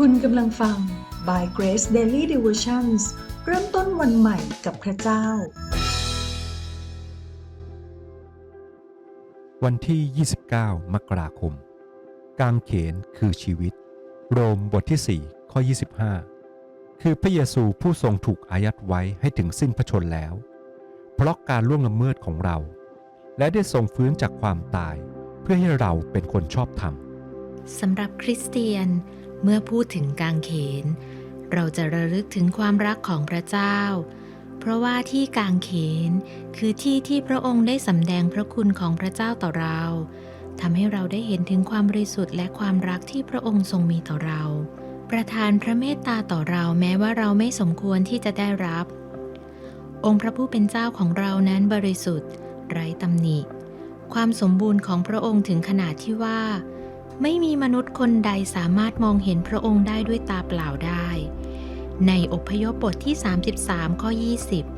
คุณกำลังฟัง By Grace Daily Devotions เริ่มต้นวันใหม่กับพระเจ้า วันที่ 29 มกราคม กางเขนคือชีวิต โรมบทที่ 4 ข้อ 25 คือพระเยซูผู้ทรงถูกอายัดไว้ให้ถึงสิ้นพระชนม์แล้ว เพราะการล่วงละเมิดของเรา และได้ทรงฟื้นจากความตาย เพื่อให้เราเป็นคนชอบธรรมสำหรับคริสเตียน เมื่อพูดถึงกางเขน เราจะระลึกถึงความรักของพระเจ้า เพราะว่าที่กางเขน คือที่ที่พระองค์ได้สำแดงพระคุณของพระเจ้าต่อเราทำให้เราได้เห็นถึงความบริสุทธิ์และความรักที่พระองค์ทรงมีต่อเรา ประทานพระเมตตาต่อเราแม้ว่าเราไม่สมควรที่จะได้รับ องค์พระผู้เป็นเจ้าของเรานั้นบริสุทธิ์ ไร้ตำหนิ ความสมบูรณ์ของพระองค์ถึงขนาดที่ว่า ไม่มีมนุษย์คนใดสามารถมองเห็นพระองค์ได้ด้วยตาเปล่าได้ ในอพยพบทที่ 33 ข้อ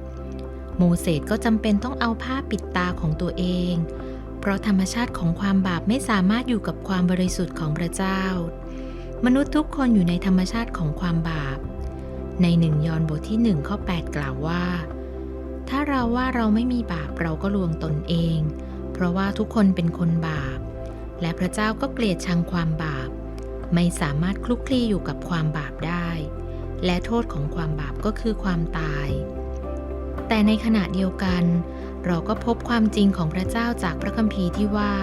20 โมเสสก็จำเป็นต้องเอาผ้าปิดตาของตัวเอง เพราะธรรมชาติของความบาปไม่สามารถอยู่กับความบริสุทธิ์ของพระเจ้า มนุษย์ทุกคนอยู่ในธรรมชาติของความบาป ในหนึ่งยอห์นบทที่1ข้อ8 กล่าวว่า ถ้าเราว่าเราไม่มีบาปเราก็ลวงตนเอง เพราะว่าทุกคนเป็นคนบาป และพระเจ้าก็เกลียดชังความบาป ไม่สามารถคลุกคลีอยู่กับความบาปได้ และโทษของความบาปก็คือความตาย แต่ในขณะเดียวกัน เราก็พบความจริงของพระเจ้าจากพระคัมภีร์ที่ว่า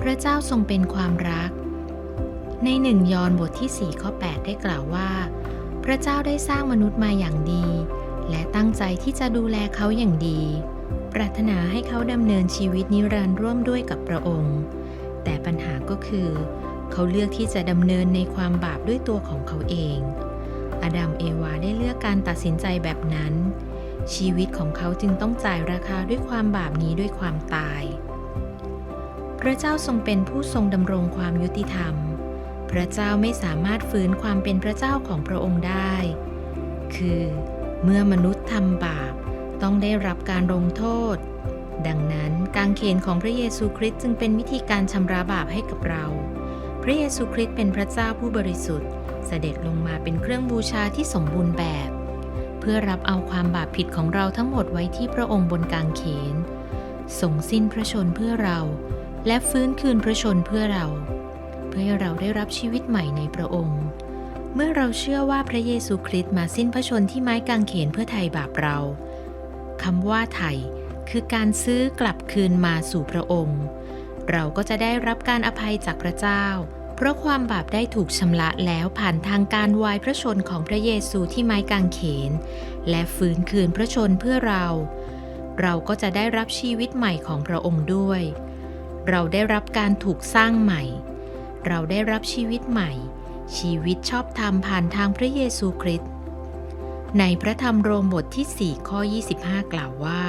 พระเจ้าทรงเป็นความรัก ในหนึ่งยอห์นบทที่4ข้อ8ได้กล่าวว่า พระเจ้าได้สร้างมนุษย์มาอย่างดี และตั้งใจที่จะดูแลเขาอย่างดี ปรารถนาให้เขาดำเนินชีวิตนิรันดร์ร่วมด้วยกับพระองค์ แต่ปัญหาก็คือ เขาเลือกที่จะดำเนินในความบาปด้วยตัวของเขาเอง อดัมเอวาได้เลือกการตัดสินใจแบบนั้น ชีวิตของเขาจึงต้องจ่ายราคาด้วยความบาปนี้ด้วยความตาย พระเจ้าทรงเป็นผู้ทรงดำรงความยุติธรรม พระเจ้าไม่สามารถฝืนความเป็นพระเจ้าของพระองค์ได้ คือ เมื่อมนุษย์ทำบาปต้องได้รับการลงโทษ ดังนั้นการเขนของพระเยซูคริสต์จึงเป็นวิธีการชำระบาปให้กับเรา พระเยซูคริสต์เป็นพระเจ้าผู้บริสุทธิ์ เสด็จลงมาเป็นเครื่องบูชาที่สมบูรณ์แบบ เพื่อรับเอาความบาปผิดของเราทั้งหมดไว้ที่พระองค์บนกางเขนทรงสิ้นพระชนเพื่อเรา และฟื้นคืนพระชนเพื่อเรา เพื่อให้เราได้รับชีวิตใหม่ในพระองค์ เมื่อเราเชื่อว่าพระเยซูคริสต์มาสิ้นพระชนที่ไม้กางเขนเพื่อไถ่บาปเราคำว่าไถ่ คือการซื้อกลับคืนมาสู่พระองค์ เราก็จะได้รับการอภัยจากพระเจ้า เพราะความบาปได้ถูกชำระแล้วผ่านทางการวายพระชนของพระเยซูที่ไม้กางเขน และฟื้นคืนพระชนเพื่อเรา เราก็จะได้รับชีวิตใหม่ของพระองค์ด้วย เราได้รับการถูกสร้างใหม่ เราได้รับชีวิตใหม่ ชีวิตชอบธรรมผ่านทางพระเยซูคริสต์ในพระธรรมโรมบทที่ 4 ข้อ 25 กล่าวว่า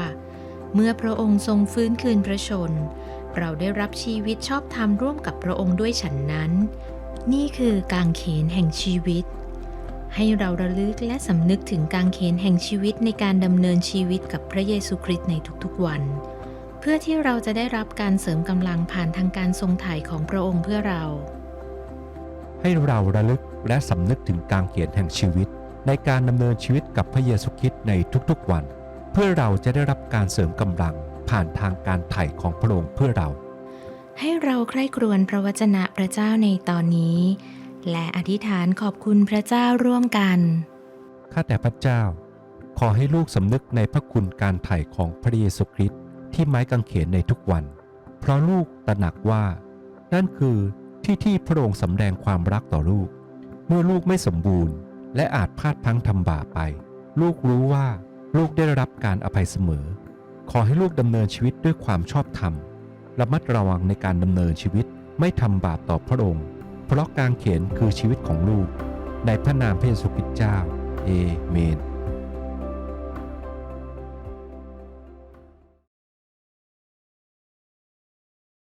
เมื่อพระองค์ทรงฟื้นคืนพระชน เราได้รับชีวิตชอบธรรมร่วมกับพระองค์ด้วยฉันนั้น นี่คือกางเขนแห่งชีวิต ให้เราระลึกและสำนึกถึงกางเขนแห่งชีวิตในการดำเนินชีวิตกับพระเยซูคริสต์ในทุกๆวัน เพื่อที่เราจะได้รับการเสริมกำลังผ่านทางการทรงถ่ายของพระองค์เพื่อเรา ให้เราระลึกและสำนึกถึงกางเขนแห่งชีวิต ในการดำเนินชีวิตกับพระเยซูคริสต์ในทุกๆวัน เพื่อเราจะได้รับการเสริมกำลังผ่านทางการไถ่ของพระองค์เพื่อเรา ให้เราใคร่ครวญพระวจนะพระเจ้าในตอนนี้ และอธิษฐานขอบคุณพระเจ้าร่วมกัน ข้าแต่พระเจ้า ขอให้ลูกสำนึกในพระคุณการไถ่ของพระเยซูคริสต์ที่ไม้กางเขนในทุกวัน เพราะลูกตระหนักว่า นั่นคือที่ที่พระองค์สำแดงความรักต่อลูก เมื่อลูกไม่สมบูรณ์ และอาจพลาดพลั้งทำบาปไป ลูกรู้ว่า ลูกได้รับการอภัยเสมอ ขอให้ลูกดำเนินชีวิตด้วยความชอบธรรม ระมัดระวังในการดำเนินชีวิตไม่ทำบาปต่อพระองค์ เพราะกางเขียนคือชีวิตของลูก ในพระนามพระเยซูคริสต์เจ้า เอเมน